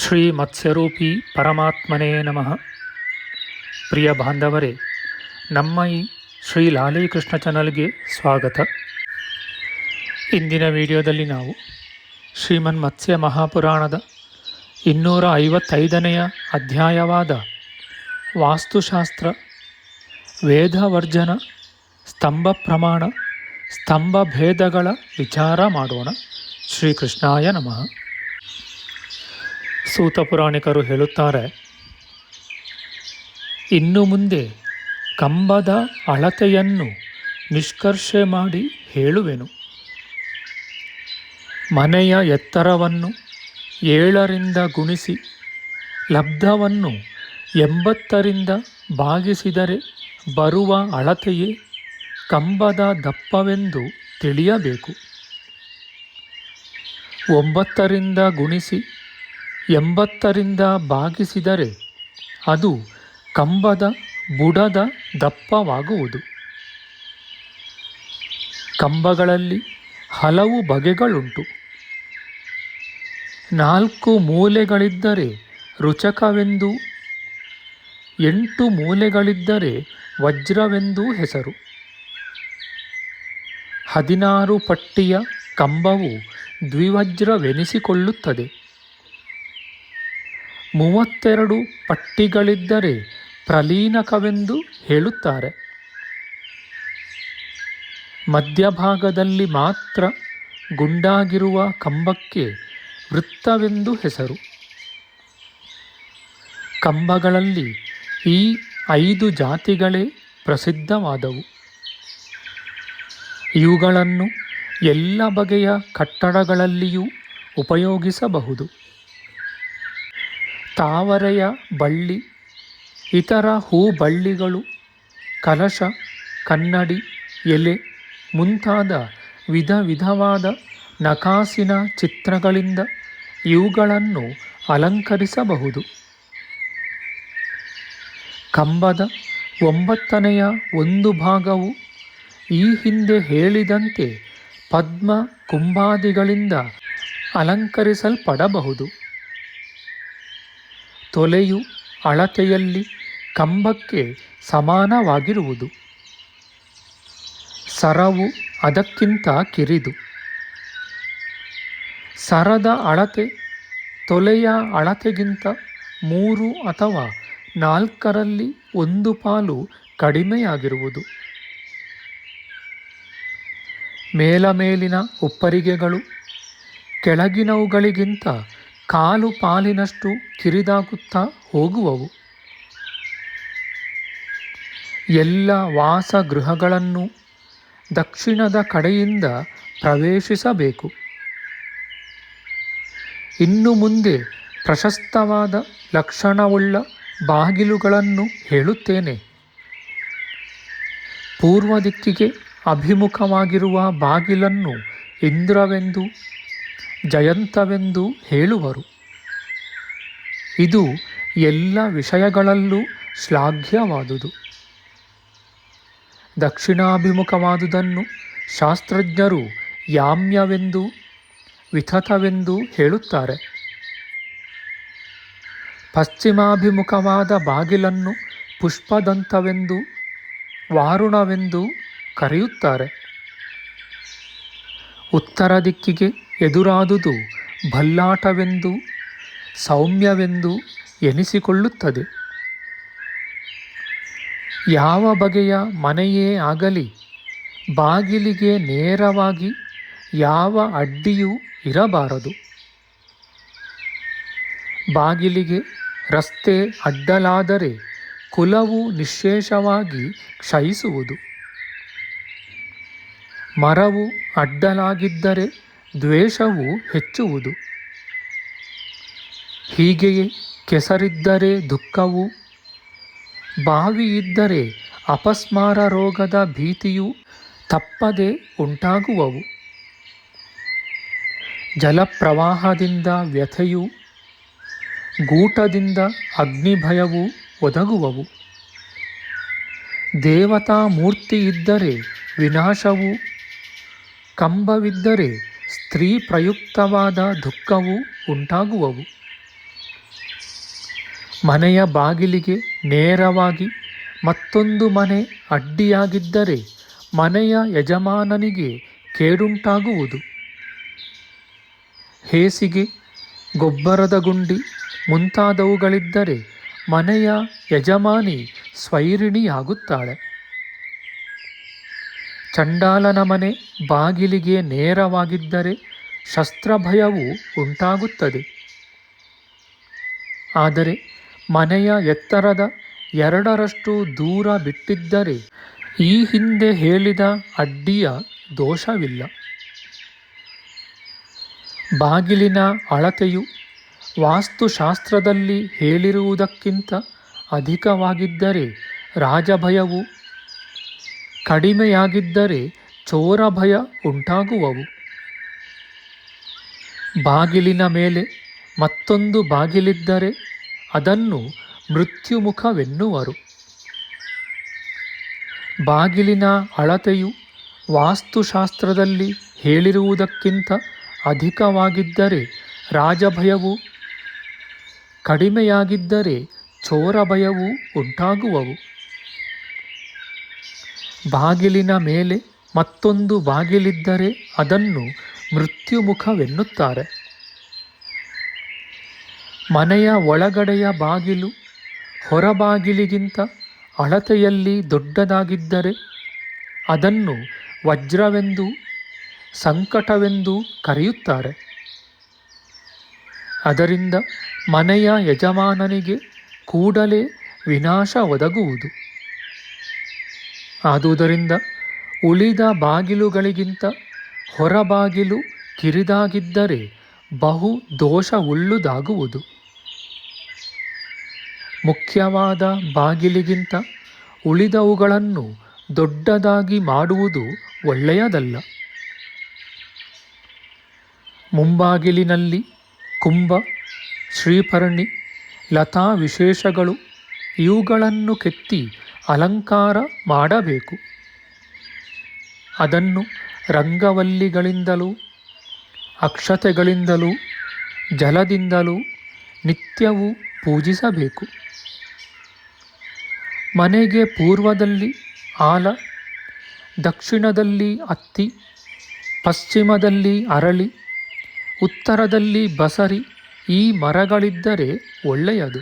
ಶ್ರೀ ಮತ್ಸ್ಯರೂಪಿ ಪರಮಾತ್ಮನೇ ನಮಃ. ಪ್ರಿಯ ಬಾಂಧವರೇ, ನಮ್ಮ ಈ ಶ್ರೀ ಲಾಲೀಕೃಷ್ಣ ಚಾನಲ್ಗೆ ಸ್ವಾಗತ. ಇಂದಿನ ವಿಡಿಯೋದಲ್ಲಿ ನಾವು ಶ್ರೀಮನ್ ಮತ್ಸ್ಯ ಮಹಾಪುರಾಣದ ಇನ್ನೂರ ಐವತ್ತೈದನೆಯ ಅಧ್ಯಾಯವಾದ ವಾಸ್ತುಶಾಸ್ತ್ರ, ವೇದವರ್ಜನ, ಸ್ತಂಭ ಪ್ರಮಾಣ, ಸ್ತಂಭ ಭೇದಗಳ ವಿಚಾರ ಮಾಡೋಣ. ಶ್ರೀಕೃಷ್ಣಾಯ ನಮಃ. ಸೂತ ಪುರಾಣಿಕರು ಹೇಳುತ್ತಾರೆ, ಇನ್ನು ಮುಂದೆ ಕಂಬದ ಅಳತೆಯನ್ನು ನಿಷ್ಕರ್ಷೆ ಮಾಡಿ ಹೇಳುವೆನು. ಮನೆಯ ಎತ್ತರವನ್ನು ಏಳರಿಂದ ಗುಣಿಸಿ, ಲಬ್ಧವನ್ನು ಎಂಬತ್ತರಿಂದ ಭಾಗಿಸಿದರೆ ಬರುವ ಅಳತೆಯೇ ಕಂಬದ ದಪ್ಪವೆಂದು ತಿಳಿಯಬೇಕು. ಒಂಬತ್ತರಿಂದ ಗುಣಿಸಿ ಎಂಬತ್ತರಿಂದ ಭಾಗಿಸಿದರೆ ಅದು ಕಂಬದ ಬುಡದ ದಪ್ಪವಾಗುವುದು. ಕಂಬಗಳಲ್ಲಿ ಹಲವು ಬಗೆಗಳುಂಟು. ನಾಲ್ಕು ಮೂಲೆಗಳಿದ್ದರೆ ರುಚಕವೆಂದು, ಎಂಟು ಮೂಲೆಗಳಿದ್ದರೆ ವಜ್ರವೆಂದೂ ಹೆಸರು. ಹದಿನಾರು ಪಟ್ಟಿಯ ಕಂಬವು ದ್ವಿವಜ್ರವೆನಿಸಿಕೊಳ್ಳುತ್ತದೆ. ಮೂವತ್ತೆರಡು ಪಟ್ಟಿಗಳಿದ್ದರೆ ಪ್ರಲೀನಕವೆಂದು ಹೇಳುತ್ತಾರೆ. ಮಧ್ಯಭಾಗದಲ್ಲಿ ಮಾತ್ರ ಗುಂಡಾಗಿರುವ ಕಂಬಕ್ಕೆ ವೃತ್ತವೆಂದು ಹೆಸರು. ಕಂಬಗಳಲ್ಲಿ ಈ ಐದು ಜಾತಿಗಳೇ ಪ್ರಸಿದ್ಧವಾದವು. ಇವುಗಳನ್ನು ಎಲ್ಲ ಬಗೆಯ ಕಟ್ಟಡಗಳಲ್ಲಿಯೂ ಉಪಯೋಗಿಸಬಹುದು. ತಾವರೆಯ ಬಳ್ಳಿ, ಇತರ ಹೂಬಳ್ಳಿಗಳು, ಕಲಶ, ಕನ್ನಡಿ, ಎಲೆ, ಮುಂತಾದ ವಿಧ ವಿಧವಾದ ನಕಾಸಿನ ಚಿತ್ರಗಳಿಂದ ಇವುಗಳನ್ನು ಅಲಂಕರಿಸಬಹುದು. ಕಂಬದ ಒಂಬತ್ತನೆಯ ಒಂದು ಭಾಗವು ಈ ಹಿಂದೆ ಹೇಳಿದಂತೆ ಪದ್ಮ ಕುಂಭಾದಿಗಳಿಂದ ಅಲಂಕರಿಸಲ್ಪಡಬಹುದು. ತೊಲೆಯು ಅಳತೆಯಲ್ಲಿ ಕಂಬಕ್ಕೆ ಸಮಾನವಾಗಿರುವುದು. ಸರವು ಅದಕ್ಕಿಂತ ಕಿರಿದು. ಸರದ ಅಳತೆ ತೊಲೆಯ ಅಳತೆಗಿಂತ ಮೂರು ಅಥವಾ ನಾಲ್ಕರಲ್ಲಿ ಒಂದು ಪಾಲು ಕಡಿಮೆಯಾಗಿರುವುದು. ಮೇಲಮೇಲಿನ ಉಪ್ಪರಿಗೆಗಳು ಕೆಳಗಿನವುಗಳಿಗಿಂತ ಕಾಲು ಪಾಲಿನಷ್ಟು ಕಿರಿದಾಗುತ್ತಾ ಹೋಗುವವು. ಎಲ್ಲ ವಾಸಗೃಹಗಳನ್ನು ದಕ್ಷಿಣದ ಕಡೆಯಿಂದ ಪ್ರವೇಶಿಸಬೇಕು. ಇನ್ನು ಮುಂದೆ ಪ್ರಶಸ್ತವಾದ ಲಕ್ಷಣವುಳ್ಳ ಬಾಗಿಲುಗಳನ್ನು ಹೇಳುತ್ತೇನೆ. ಪೂರ್ವ ದಿಕ್ಕಿಗೆ ಅಭಿಮುಖವಾಗಿರುವ ಬಾಗಿಲನ್ನು ಇಂದ್ರವೆಂದು ಜಯಂತವೆಂದು ಹೇಳುವರು. ಇದು ಎಲ್ಲ ವಿಷಯಗಳಲ್ಲೂ ಶ್ಲಾಘ್ಯವಾದುದು. ದಕ್ಷಿಣಾಭಿಮುಖವಾದುದನ್ನು ಶಾಸ್ತ್ರಜ್ಞರು ಯಾಮ್ಯವೆಂದು ವಿಥತವೆಂದು ಹೇಳುತ್ತಾರೆ. ಪಶ್ಚಿಮಾಭಿಮುಖವಾದ ಬಾಗಿಲನ್ನು ಪುಷ್ಪದಂತವೆಂದು, ವಾರುಣವೆಂದು ಕರೆಯುತ್ತಾರೆ. ಉತ್ತರ ದಿಕ್ಕಿಗೆ ಎದುರಾದುದು ಭಲ್ಲಾಟವೆಂದು, ಸೌಮ್ಯವೆಂದು ಎನಿಸಿಕೊಳ್ಳುತ್ತದೆ. ಯಾವ ಬಗೆಯ ಮನೆಯೇ ಆಗಲಿ, ಬಾಗಿಲಿಗೆ ನೇರವಾಗಿ ಯಾವ ಅಡ್ಡಿಯೂ ಇರಬಾರದು. ಬಾಗಿಲಿಗೆ ರಸ್ತೆ ಅಡ್ಡಲಾದರೆ ಕುಲವು ನಿಶೇಷವಾಗಿ ಕ್ಷಯಿಸುವುದು. ಮರವು ಅಡ್ಡಲಾಗಿದ್ದರೆ ದ್ವೇಷವು ಹೆಚ್ಚುವುದು. ಹೀಗೆಯೇ ಕೆಸರಿದ್ದರೆ ದುಃಖವು, ಬಾವಿಯಿದ್ದರೆ ಅಪಸ್ಮಾರ ರೋಗದ ಭೀತಿಯು ತಪ್ಪದೆ ಉಂಟಾಗುವವು. ಜಲಪ್ರವಾಹದಿಂದ ವ್ಯಥೆಯು, ಗೂಟದಿಂದ ಅಗ್ನಿಭಯವು ಒದಗುವವು. ದೇವತಾ ಮೂರ್ತಿ ಇದ್ದರೆ ವಿನಾಶವು, ಕಂಬವಿದ್ದರೆ ಸ್ತ್ರೀ ಪ್ರಯುಕ್ತವಾದ ದುಃಖವು ಉಂಟಾಗುವವು. ಮನೆಯ ಬಾಗಿಲಿಗೆ ನೇರವಾಗಿ ಮತ್ತೊಂದು ಮನೆ ಅಡ್ಡಿಯಾಗಿದ್ದರೆ ಮನೆಯ ಯಜಮಾನನಿಗೆ ಕೇಡುಂಟಾಗುವುದು. ಹೇಸಿಗೆ, ಗೊಬ್ಬರದ ಗುಂಡಿ ಮುಂತಾದವುಗಳಿದ್ದರೆ ಮನೆಯ ಯಜಮಾನಿ ಸ್ವೈರಿಣಿಯಾಗುತ್ತಾಳೆ. ಚಂಡಾಲನ ಮನೆ ಬಾಗಿಲಿಗೆ ನೇರವಾಗಿದ್ದರೆ ಶಸ್ತ್ರಭಯವು ಉಂಟಾಗುತ್ತದೆ. ಆದರೆ ಮನೆಯ ಎತ್ತರದ ಎರಡರಷ್ಟು ದೂರ ಬಿಟ್ಟಿದ್ದರೆ ಈ ಹಿಂದೆ ಹೇಳಿದ ಅಡ್ಡಿಯ ದೋಷವಿಲ್ಲ. ಬಾಗಿಲಿನ ಅಳತೆಯು ವಾಸ್ತುಶಾಸ್ತ್ರದಲ್ಲಿ ಹೇಳಿರುವುದಕ್ಕಿಂತ ಅಧಿಕವಾಗಿದ್ದರೆ ರಾಜಭಯವು ಕಡಿಮೆಯಾಗಿದ್ದರೆ ಚೋರ ಭಯ ಉಂಟಾಗುವವು. ಬಾಗಿಲಿನ ಮೇಲೆ ಮತ್ತೊಂದು ಬಾಗಿಲಿದ್ದರೆ ಅದನ್ನು ಮೃತ್ಯುಮುಖವೆನ್ನುವರು. ಬಾಗಿಲಿನ ಅಳತೆಯು ವಾಸ್ತುಶಾಸ್ತ್ರದಲ್ಲಿ ಹೇಳಿರುವುದಕ್ಕಿಂತ ಅಧಿಕವಾಗಿದ್ದರೆ ರಾಜಭಯವು ಕಡಿಮೆಯಾಗಿದ್ದರೆ ಚೋರ ಭಯವೂ ಉಂಟಾಗುವವು. ಬಾಗಿಲಿನ ಮೇಲೆ ಮತ್ತೊಂದು ಬಾಗಿಲಿದ್ದರೆ ಅದನ್ನು ಮೃತ್ಯುಮುಖವೆನ್ನುತ್ತಾರೆ. ಮನೆಯ ಒಳಗಡೆಯ ಬಾಗಿಲು ಹೊರಬಾಗಿಲಿಗಿಂತ ಅಳತೆಯಲ್ಲಿ ದೊಡ್ಡದಾಗಿದ್ದರೆ ಅದನ್ನು ವಜ್ರವೆಂದು, ಸಂಕಟವೆಂದು ಕರೆಯುತ್ತಾರೆ. ಅದರಿಂದ ಮನೆಯ ಯಜಮಾನನಿಗೆ ಕೂಡಲೇ ವಿನಾಶ ಒದಗುವುದು. ಆದುದರಿಂದ ಉಳಿದ ಬಾಗಿಲುಗಳಿಗಿಂತ ಹೊರಬಾಗಿಲು ಕಿರಿದಾಗಿದ್ದರೆ ಬಹು ದೋಷವುಳ್ಳುದಾಗುವುದು. ಮುಖ್ಯವಾದ ಬಾಗಿಲಿಗಿಂತ ಉಳಿದವುಗಳನ್ನು ದೊಡ್ಡದಾಗಿ ಮಾಡುವುದು ಒಳ್ಳೆಯದಲ್ಲ. ಮುಂಬಾಗಿಲಿನಲ್ಲಿ ಕುಂಭ, ಶ್ರೀಪರ್ಣಿ ಲತಾ ವಿಶೇಷಗಳು ಇವುಗಳನ್ನು ಕೆತ್ತಿ ಅಲಂಕಾರ ಮಾಡಬೇಕು. ಅದನ್ನು ರಂಗವಲ್ಲಿಗಳಿಂದಲೂ, ಅಕ್ಷತೆಗಳಿಂದಲೂ, ಜಲದಿಂದಲೂ ನಿತ್ಯವೂ ಪೂಜಿಸಬೇಕು. ಮನೆಗೆ ಪೂರ್ವದಲ್ಲಿ ಆಲ, ದಕ್ಷಿಣದಲ್ಲಿ ಅತ್ತಿ, ಪಶ್ಚಿಮದಲ್ಲಿ ಅರಳಿ, ಉತ್ತರದಲ್ಲಿ ಬಸರಿ ಈ ಮರಗಳಿದ್ದರೆ ಒಳ್ಳೆಯದು.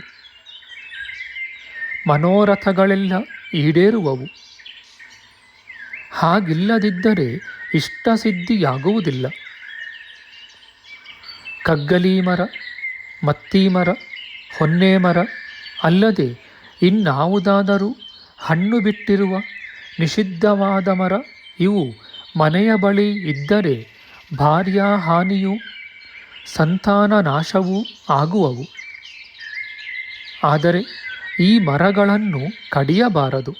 ಮನೋರಥಗಳೆಲ್ಲ ಈಡೇರುವವು. ಹಾಗಿಲ್ಲದಿದ್ದರೆ ಇಷ್ಟಸಿದ್ಧಿಯಾಗುವುದಿಲ್ಲ. ಕಗ್ಗಲೀಮರ, ಮತ್ತೀಮರ, ಹೊನ್ನೇಮರ ಮರ ಹೊನ್ನೆ ಮರ ಅಲ್ಲದೆ ಇನ್ನಾವುದಾದರೂ ಹಣ್ಣು ಬಿಟ್ಟಿರುವ ನಿಷಿದ್ಧವಾದ ಮರ ಇವು ಮನೆಯ ಬಳಿ ಇದ್ದರೆ ಭಾರ್ಯಾ ಹಾನಿಯೂ ಸಂತಾನ ನಾಶವೂ ಆಗುವವು. ಆದರೆ ಈ ಮರಗಳನ್ನು ಕಡಿಯಬಾರದು.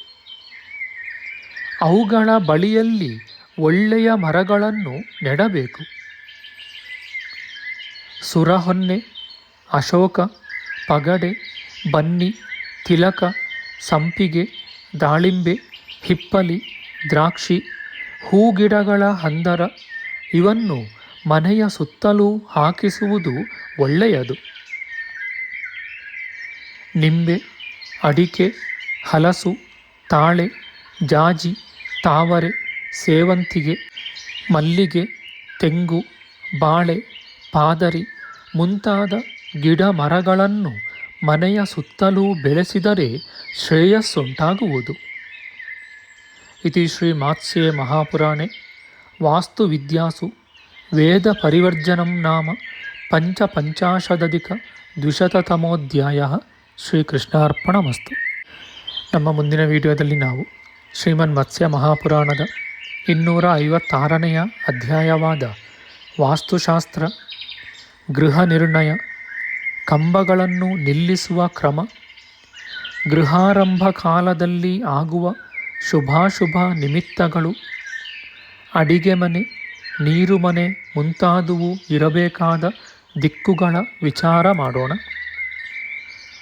ಅವುಗಳ ಬಳಿಯಲ್ಲಿ ಒಳ್ಳೆಯ ಮರಗಳನ್ನು ನೆಡಬೇಕು. ಸುರಹೊನ್ನೆ, ಅಶೋಕ, ಪಗಡೆ, ಬನ್ನಿ, ತಿಲಕ, ಸಂಪಿಗೆ, ದಾಳಿಂಬೆ, ಹಿಪ್ಪಲಿ, ದ್ರಾಕ್ಷಿ, ಹೂಗಿಡಗಳ ಹಂದರ ಇವನ್ನು ಮನೆಯ ಸುತ್ತಲೂ ಹಾಕಿಸುವುದು ಒಳ್ಳೆಯದು. ನಿಂಬೆ ಅಡಿಕೆ, ಹಲಸು, ತಾಳೆ, ಜಾಜಿ, ತಾವರೆ, ಸೇವಂತಿಗೆ, ಮಲ್ಲಿಗೆ, ತೆಂಗು, ಬಾಳೆ, ಪಾದರಿ ಮುಂತಾದ ಗಿಡ ಮರಗಳನ್ನು ಮನೆಯ ಸುತ್ತಲೂ ಬೆಳೆಸಿದರೆ ಶ್ರೇಯಸ್ಸುಂಟಾಗುವುದು. ಇತಿ ಶ್ರೀ ಮಾತ್ಸ್ಯೆ ಮಹಾಪುರಾಣೆ. ವಾಸ್ತುವಿದ್ಯಾಸು ವೇದ ಪರಿವರ್ಜನಂ ನಾಮ. ಪಂಚಪಂಚಾಶದಧಿಕ ದ್ವಿಶತತಮೋಧ್ಯಾಯ. ಶ್ರೀಕೃಷ್ಣಾರ್ಪಣಮಸ್ತು. ನಮ್ಮ ಮುಂದಿನ ವಿಡಿಯೋದಲ್ಲಿ ನಾವು ಶ್ರೀಮನ್ ಮತ್ಸ್ಯ ಮಹಾಪುರಾಣದ ಇನ್ನೂರ ಐವತ್ತಾರನೆಯ ಅಧ್ಯಾಯವಾದ ವಾಸ್ತುಶಾಸ್ತ್ರ, ಗೃಹ ನಿರ್ಣಯ, ಕಂಬಗಳನ್ನು ನಿಲ್ಲಿಸುವ ಕ್ರಮ, ಗೃಹಾರಂಭ ಕಾಲದಲ್ಲಿ ಆಗುವ ಶುಭಾಶುಭ ನಿಮಿತ್ತಗಳು, ಅಡಿಗೆ ಮನೆ, ನೀರು ಮನೆ ಮುಂತಾದುವು ಇರಬೇಕಾದ ದಿಕ್ಕುಗಳ ವಿಚಾರ ಮಾಡೋಣ.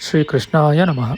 ಶ್ರೀಕೃಷ್ಣಾಯ ನಮಃ